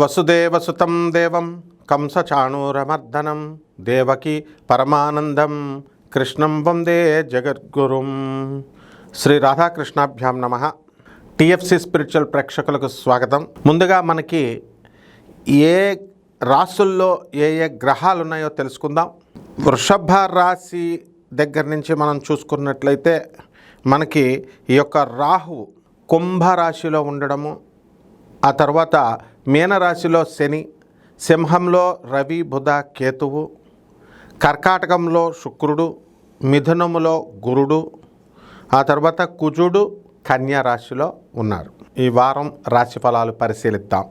వసుదేవసుతం దేవం కంసచాణూరమర్దనం దేవకి పరమానందం కృష్ణం వందే జగద్గురుం శ్రీ రాధాకృష్ణాభ్యాం నమ టిఎఫ్సి స్పిరిచువల్ ప్రేక్షకులకు స్వాగతం. ముందుగా మనకి ఏ రాసుల్లో ఏ ఏ గ్రహాలు ఉన్నాయో తెలుసుకుందాం. వృషభ రాశి దగ్గర నుంచి మనం చూసుకున్నట్లయితే మనకి ఈ యొక్క రాహు కుంభరాశిలో ఉండడము ఆ తర్వాత మీనరాశిలో శని సింహంలో రవి బుధ కేతువు కర్కాటకంలో శుక్రుడు మిథునములో గురుడు ఆ తర్వాత కుజుడు కన్యా రాశిలో ఉన్నారు. ఈ వారం రాశి ఫలాలు పరిశీలిద్దాం.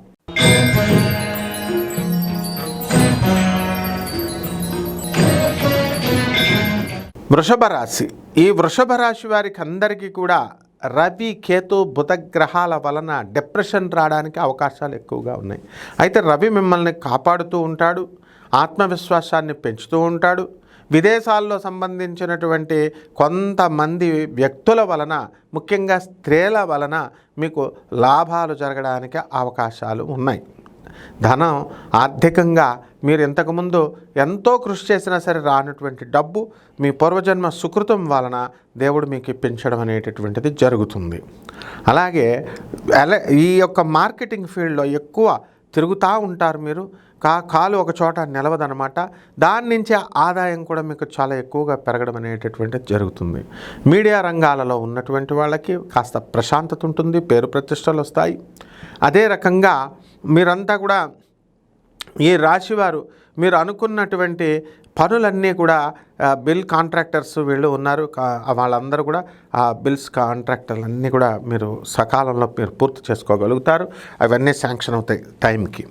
వృషభ రాశి. ఈ వృషభ రాశి వారికి అందరికీ కూడా రవి కేతు బుధ గ్రహాల వలన డిప్రెషన్ రావడానికి అవకాశాలు ఎక్కువగా ఉన్నాయి. అయితే రవి మిమ్మల్ని కాపాడుతూ ఉంటాడు ఆత్మవిశ్వాసాన్ని పెంచుతూ ఉంటాడు. విదేశాల్లో సంబంధించినటువంటి కొంతమంది వ్యక్తుల వలన ముఖ్యంగా స్త్రీల వలన మీకు లాభాలు జరగడానికి అవకాశాలు ఉన్నాయి. ధనం ఆర్థికంగా మీరు ఇంతకుముందు ఎంతో కృషి చేసినా సరే రానటువంటి డబ్బు మీ పూర్వజన్మ సుకృతం వలన దేవుడు మీకు ఇప్పించడం అనేటటువంటిది జరుగుతుంది. అలాగే అలా ఈ యొక్క మార్కెటింగ్ ఫీల్డ్లో ఎక్కువ తిరుగుతూ ఉంటారు మీరు. కా కాలు ఒక చోట నిలవదనమాట. దాని నుంచి ఆదాయం కూడా మీకు చాలా ఎక్కువగా పెరగడం అనేటటువంటిది జరుగుతుంది. మీడియా రంగాలలో ఉన్నటువంటి వాళ్ళకి కాస్త ప్రశాంతత ఉంటుంది పేరు ప్రతిష్టలు వస్తాయి. అదే రకంగా మీరంతా కూడా ఈ రాశివారు మీరు అనుకున్నటువంటి పనులన్నీ కూడా బిల్ కాంట్రాక్టర్స్ వీళ్ళు ఉన్నారు. వాళ్ళందరూ కూడా ఆ బిల్స్ కాంట్రాక్టర్లు అన్నీ కూడా మీరు సకాలంలో మీరు పూర్తి చేసుకోగలుగుతారు. అవన్నీ శాంక్షన్ అవుతాయి టైంకి.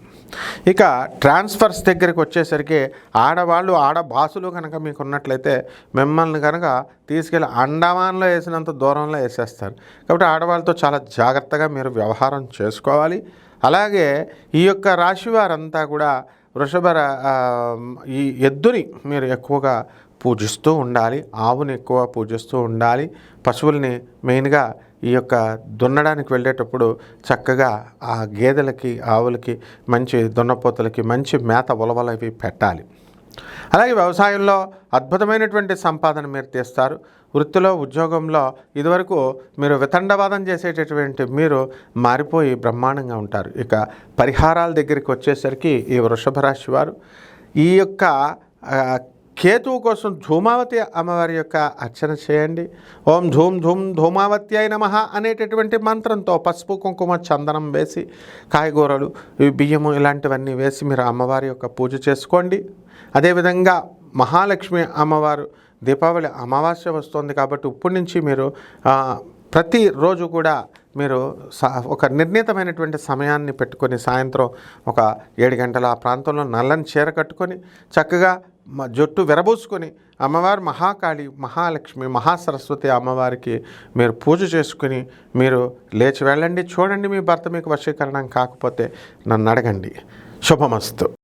ఇక ట్రాన్స్ఫర్స్ దగ్గరికి వచ్చేసరికి ఆడవాళ్ళు ఆడభాసులు కనుక మీకు ఉన్నట్లయితే మిమ్మల్ని కనుక తీసుకెళ్ళి అండమాన్లో వేసినంత దూరంలో వేసేస్తారు. కాబట్టి ఆడవాళ్ళతో చాలా జాగ్రత్తగా మీరు వ్యవహారం చేసుకోవాలి. అలాగే ఈ యొక్క రాశి వారంతా కూడా వృషభ ఈ ఎద్దుని మీరు ఎక్కువగా పూజిస్తూ ఉండాలి. ఆవుని ఎక్కువ పూజిస్తూ ఉండాలి. పశువుల్ని మెయిన్గా ఈ యొక్క దున్నడానికి వెళ్ళేటప్పుడు చక్కగా ఆ గేదెలకి ఆవులకి మంచి దున్నపోతులకి మంచి మేత ఉలవలవి పెట్టాలి. అలాగే వ్యవసాయంలో అద్భుతమైనటువంటి సంపాదన మీరు తీస్తారు. వృత్తిలో ఉద్యోగంలో ఇదివరకు మీరు వితండవాదం చేసేటటువంటి మీరు మారిపోయి బ్రహ్మాండంగా ఉంటారు. ఇక పరిహారాల దగ్గరికి వచ్చేసరికి ఈ వృషభ రాశి వారు ఈ యొక్క కేతువు కోసం ధూమావతి అమ్మవారి యొక్క అర్చన చేయండి. ఓం ధూమ్ ధూమ్ ధూమావతి అయి నమ అనేటటువంటి మంత్రంతో పసుపు కుంకుమ చందనం వేసి కాయగూరలు ఈ బియ్యము ఇలాంటివన్నీ వేసి మీరు అమ్మవారి యొక్క పూజ చేసుకోండి. అదేవిధంగా మహాలక్ష్మి అమ్మవారు దీపావళి అమావాస్య వస్తుంది కాబట్టి ఇప్పటి నుంచి మీరు ప్రతిరోజు కూడా మీరు ఒక నిర్ణీతమైనటువంటి సమయాన్ని పెట్టుకొని సాయంత్రం ఒక ఏడు గంటల ఆ ప్రాంతంలో నల్లని చీర కట్టుకొని చక్కగా జొట్టు విరబూసుకొని అమ్మవారు మహాకాళి మహాలక్ష్మి మహాసరస్వతి అమ్మవారికి మీరు పూజ చేసుకుని మీరు లేచి వెళ్ళండి చూడండి మీ భర్త మీకు వశీకరణం కాకపోతే నన్ను అడగండి. శుభమస్తు.